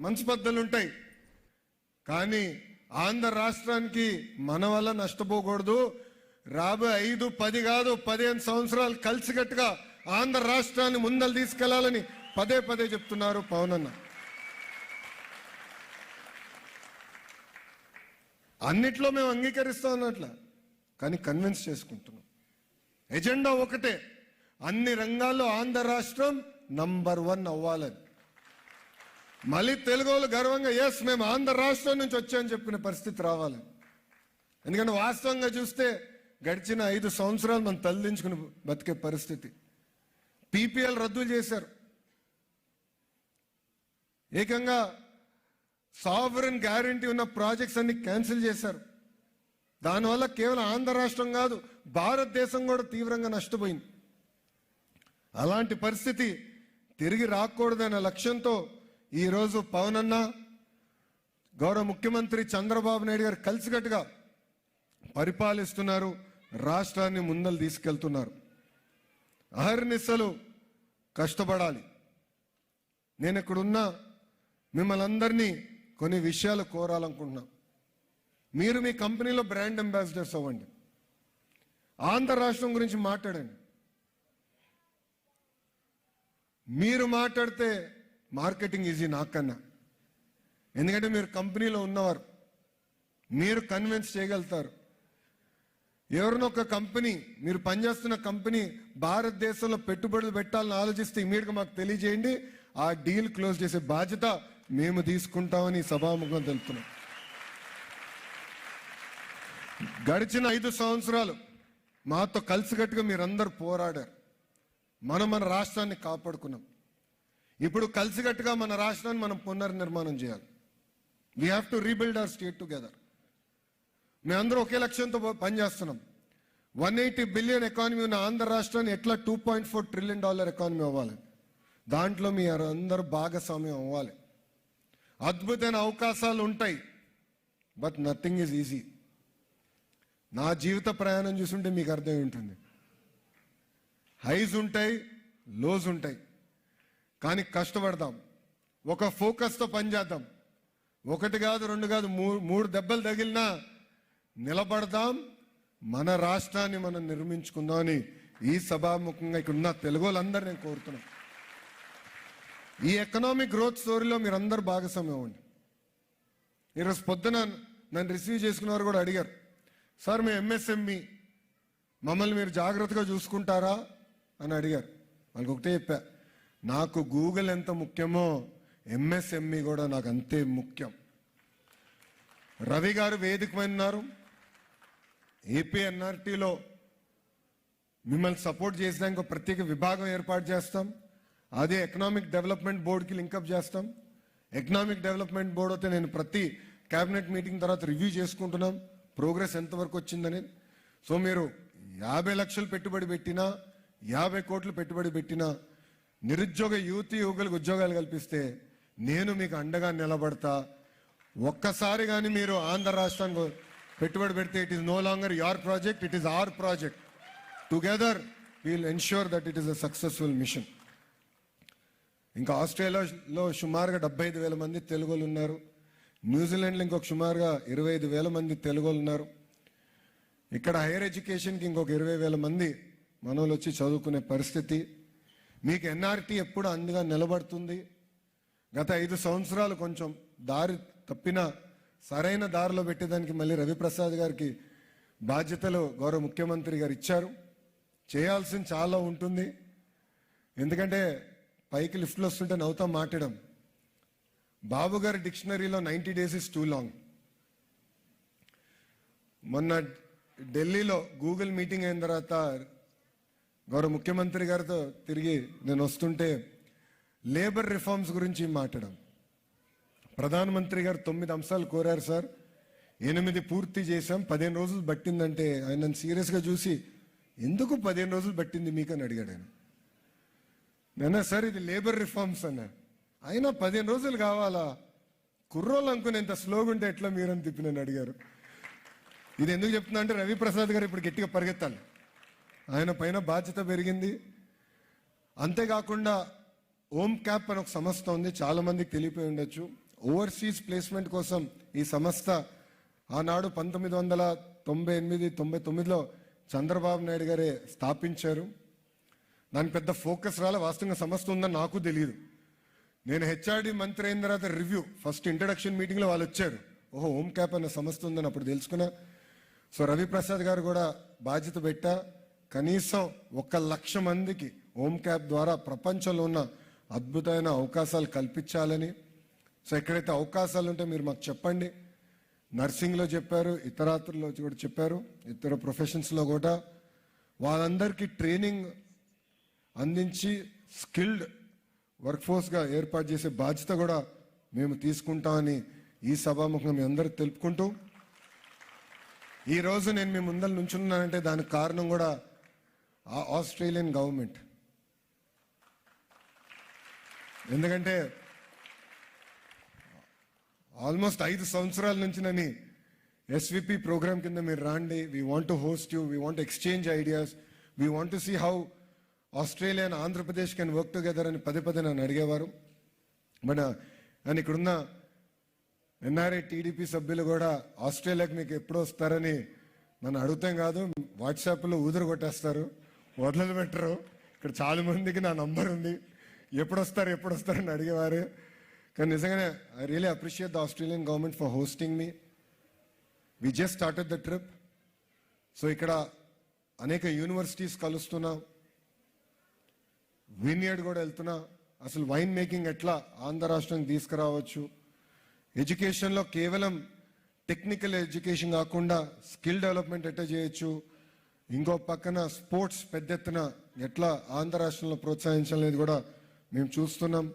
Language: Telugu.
మంచి పద్ధతులు ఉంటాయి. కానీ ఆంధ్ర రాష్ట్రానికి మన వల్ల నష్టపోకూడదు. రాబోయే ఐదు పది కాదు పదిహేను సంవత్సరాలు కలిసికట్టుగా ఆంధ్ర రాష్ట్రాన్ని ముందలు తీసుకెళ్ళాలని పదే పదే చెప్తున్నారు పవన్ అన్న అన్నిట్లో మేము అంగీకరిస్తాం అన్నట్ల కానీ కన్విన్స్ చేసుకుంటున్నాం. ఎజెండా ఒకటే అన్ని రంగాల్లో ఆంధ్ర రాష్ట్రం నంబర్ వన్ అవ్వాలని. మళ్ళీ తెలుగు వాళ్ళు గర్వంగా ఎస్ మేము ఆంధ్ర రాష్ట్రం నుంచి వచ్చామని చెప్పుకునే పరిస్థితి రావాలి. ఎందుకంటే వాస్తవంగా చూస్తే గడిచిన ఐదు సంవత్సరాలు మనం తల్లించుకుని బతికే పరిస్థితి. పీపీఎల్ రద్దు చేశారు. ఏకంగా సావరన్ గ్యారంటీ ఉన్న ప్రాజెక్ట్స్ అన్ని క్యాన్సిల్ చేశారు. దానివల్ల కేవలం ఆంధ్ర రాష్ట్రం కాదు భారతదేశం కూడా తీవ్రంగా నష్టపోయింది. అలాంటి పరిస్థితి తిరిగి రాకూడదనే లక్ష్యంతో ఈరోజు పవన్ అన్న గౌరవ ముఖ్యమంత్రి చంద్రబాబు నాయుడు గారు కలిసికట్టుగా పరిపాలిస్తున్నారు రాష్ట్రాన్ని ముందలు తీసుకెళ్తున్నారు. అహర్నిశలు కష్టపడాలి. నేను ఇక్కడున్న మిమ్మల్ని అందరినీ కొన్ని విషయాలు కోరాలనుకుంటున్నా. మీరు మీ కంపెనీలో బ్రాండ్ అంబాసిడర్స్ అవ్వండి. ఆంధ్ర రాష్ట్రం గురించి మాట్లాడండి. మీరు మాట్లాడితే మార్కెటింగ్ ఈజీ నాకన్నా. ఎందుకంటే మీరు కంపెనీలో ఉన్నవారు. మీరు కన్విన్స్ చేయగలుగుతారు. ఎవరినో ఒక కంపెనీ మీరు పనిచేస్తున్న కంపెనీ భారతదేశంలో పెట్టుబడులు పెట్టాలని ఆలోచిస్తే ఇమీడియట్గా మాకు తెలియజేయండి. ఆ డీల్ క్లోజ్ చేసే బాధ్యత మేము తీసుకుంటామని సభాముఖం తెలుపుతున్నాం. గడిచిన ఐదు సంవత్సరాలు మాతో కలిసికట్టుగా మీరందరూ పోరాడారు. మనం మన రాష్ట్రాన్ని కాపాడుకున్నాం. ఇప్పుడు కలిసికట్టుగా మన రాష్ట్రాన్ని మనం పునర్నిర్మాణం చేయాలి. We have to rebuild our state together మేమందరూ ఒకే లక్ష్యంతో పనిచేస్తున్నాం. వన్ ఎయిటీ బిలియన్ ఎకానమీ ఉన్న ఆంధ్ర రాష్ట్రాన్ని ఎట్లా two point four trillion dollar economy అవ్వాలి? దాంట్లో మీ అందరూ భాగస్వామ్యం అవ్వాలి. అద్భుతమైన అవకాశాలు ఉంటాయి. బట్ నథింగ్ ఈజ్ ఈజీ నా జీవిత ప్రయాణం చూసుంటే మీకు అర్థమై ఉంటుంది. హైస్ ఉంటాయి లోస్ ఉంటాయి. కానీ కష్టపడదాం ఒక ఫోకస్తో పనిచేద్దాం ఒకటి కాదు రెండు కాదు మూడు మూడు దెబ్బలు తగిలినా నిలబడదాం. మన రాష్ట్రాన్ని మనం నిర్మించుకుందామని ఈ సభాముఖంగా ఇక్కడ ఉన్న తెలుగు వాళ్ళందరూ నేను కోరుతున్నాను. ఈ ఎకనామిక్ గ్రోత్ స్టోరీలో మీరందరూ భాగస్వామ్యం అవ్వండి. ఈరోజు పొద్దున నన్ను రిసీవ్ చేసుకున్నవారు కూడా అడిగారు సార్ మేము ఎంఎస్ఎంఈ మమ్మల్ని మీరు జాగ్రత్తగా చూసుకుంటారా? అని అడిగారు. వాళ్ళకి ఒకటే చెప్పా నాకు గూగుల్ ఎంత ముఖ్యమో ఎంఎస్ఎంఈ కూడా నాకు అంతే ముఖ్యం. రవి గారు వేదిక మీద ఏపీ ఎన్ఆర్టీలో మిమ్మల్ని సపోర్ట్ చేసడానికి ఒక ప్రత్యేక విభాగం ఏర్పాటు చేస్తాం. అదే ఎకనామిక్ డెవలప్మెంట్ బోర్డుకి లింకప్ చేస్తాం. ఎకనామిక్ డెవలప్మెంట్ బోర్డు అయితే నేను ప్రతి క్యాబినెట్ మీటింగ్ తర్వాత రివ్యూ చేసుకుంటున్నాం. ప్రోగ్రెస్ ఎంతవరకు వచ్చిందని. సో మీరు యాభై లక్షలు పెట్టుబడి పెట్టినా యాభై కోట్లు పెట్టుబడి పెట్టినా నిరుద్యోగ యువతి యువకులకు ఉద్యోగాలు కల్పిస్తే నేను మీకు అండగా నిలబడతా. ఒక్కసారి కానీ మీరు ఆంధ్ర రాష్ట్రానికి పెట్టుబడి పెడితే it is no longer your project it is our project together we'll ensure that it is a successful mission ఇంకా ఆస్ట్రేలియాలో సుమారుగా డెబ్బై ఐదు వేల మంది తెలుగులు ఉన్నారు. న్యూజిలాండ్లో ఇంకొక సుమారుగా ఇరవై ఐదు వేల మంది తెలుగులు ఉన్నారు. ఇక్కడ హైయర్ ఎడ్యుకేషన్కి ఇంకొక ఇరవై వేల మంది మనోళ్ళు వచ్చి చదువుకునే పరిస్థితి. మీకు ఎన్ఆర్టీ ఎప్పుడు అందుగా నిలబడుతుంది? గత ఐదు సంవత్సరాలు కొంచెం దారి తప్పిన సరైన దారిలో పెట్టేదానికి మళ్ళీ రవిప్రసాద్ గారికి బాధ్యతలు గౌరవ ముఖ్యమంత్రి గారు ఇచ్చారు. చేయాల్సింది చాలా ఉంటుంది. ఎందుకంటే పైకి లిఫ్ట్లో వస్తుంటే నవ్వుతాం మాట్లాడడం బాబు గారి డిక్షనరీలో ninety days is too long. మొన్న ఢిల్లీలో గూగుల్ మీటింగ్ అయిన తర్వాత గౌరవ ముఖ్యమంత్రి గారితో తిరిగి నేను వస్తుంటే లేబర్ రిఫార్మ్స్ గురించి మాట్లాడాం. ప్రధానమంత్రి గారు తొమ్మిది అంశాలు కోరారు సార్. ఎనిమిది పూర్తి చేశాం. పదిహేను రోజులు పట్టిందంటే ఆయన నన్ను సీరియస్గా చూసి ఎందుకు పదిహేను రోజులు పట్టింది మీకని అడిగాడు ఆయన. నేనా సార్ ఇది లేబర్ రిఫార్మ్స్ అన్న. అయినా పదిహేను రోజులు కావాలా? కుర్రోళ్ళు అనుకునేంత స్లోగా ఉంటే ఎట్లా మీరని తిప్పి నన్ను అడిగారు. ఇది ఎందుకు చెప్తున్నా అంటే రవిప్రసాద్ గారు ఇప్పుడు గట్టిగా పరిగెత్తాలి. ఆయన పైన బాధ్యత పెరిగింది. అంతేకాకుండా ఓమ్ క్యాప్ అని ఒక సంస్థ ఉంది చాలామందికి తెలియపోయి ఉండొచ్చు. ఓవర్సీస్ ప్లేస్మెంట్ కోసం ఈ సంస్థ ఆనాడు పంతొమ్మిది వందల తొంభై ఎనిమిది తొంభై తొమ్మిదిలో చంద్రబాబు నాయుడు గారే స్థాపించారు. దాని పెద్ద ఫోకస్ రాలే వాస్తవంగా సంస్థ ఉందని నాకు తెలియదు నేను హెచ్ఆర్డి మంత్రి అయిన తర్వాత రివ్యూ ఫస్ట్ ఇంట్రడక్షన్ మీటింగ్లో వాళ్ళు వచ్చారు. ఓహో హోమ్ క్యాప్ అనే సంస్థ ఉందని అప్పుడు తెలుసుకున్నా. సో రవిప్రసాద్ గారు కూడా బాధ్యత పెట్టా. కనీసం ఒక లక్ష మందికి హోమ్ క్యాప్ ద్వారా ప్రపంచంలో ఉన్న అద్భుతమైన అవకాశాలు కల్పించాలని సో ఎక్కడైతే అవకాశాలు ఉంటే మీరు మాకు చెప్పండి. నర్సింగ్లో చెప్పారు ఇతరాత్రుల్లో కూడా చెప్పారు ఇతర ప్రొఫెషన్స్లో కూడా. వాళ్ళందరికీ ట్రైనింగ్ అందించి స్కిల్డ్ వర్క్ఫోర్స్గా ఏర్పాటు చేసే బాధ్యత కూడా మేము తీసుకుంటామని ఈ సభాముఖం మీ అందరూ తెలుపుకుంటూ. ఈరోజు నేను మీ ముందర నుంచున్నానంటే దానికి కారణం కూడా ఆస్ట్రేలియన్ గవర్నమెంట్. ఎందుకంటే ఆల్మోస్ట్ ఐదు సంవత్సరాల నుంచి నన్ను ఎస్విపి ప్రోగ్రామ్ కింద మీరు రాండి. We want to host you we want exchange ideas we want to see how Australia and Andhra Pradesh can work together అని పదే పదే నన్ను అడిగేవారు. మన uh, నేను ఇక్కడున్న ఎన్ఆర్ఐ టీడీపీ సభ్యులు కూడా ఆస్ట్రేలియాకి మీకు ఎప్పుడు వస్తారని నన్ను అడుగుతాం కాదు. వాట్సాప్లో ఊదరు కొట్టేస్తారు వదలలు పెట్టరు. ఇక్కడ చాలా మందికి నా నంబర్ ఉంది. ఎప్పుడు వస్తారు ఎప్పుడు వస్తారని అడిగేవారు. కానీ నిజంగానే I really appreciate the Australian government for hosting me we just started the trip so ఇక్కడ అనేక యూనివర్సిటీస్ కలుస్తున్నా. వినియర్డ్ కూడా వెళ్తున్నా. అసలు వైన్ మేకింగ్ ఎట్లా ఆంధ్ర రాష్ట్రానికి తీసుకురావచ్చు? ఎడ్యుకేషన్లో కేవలం టెక్నికల్ ఎడ్యుకేషన్ కాకుండా స్కిల్ డెవలప్మెంట్ ఎట్లా చేయొచ్చు? ఇంకో పక్కన స్పోర్ట్స్ పెద్ద ఎత్తున ఎట్లా ఆంధ్ర రాష్ట్రంలో ప్రోత్సహించాలనేది కూడా మేము చూస్తున్నాం.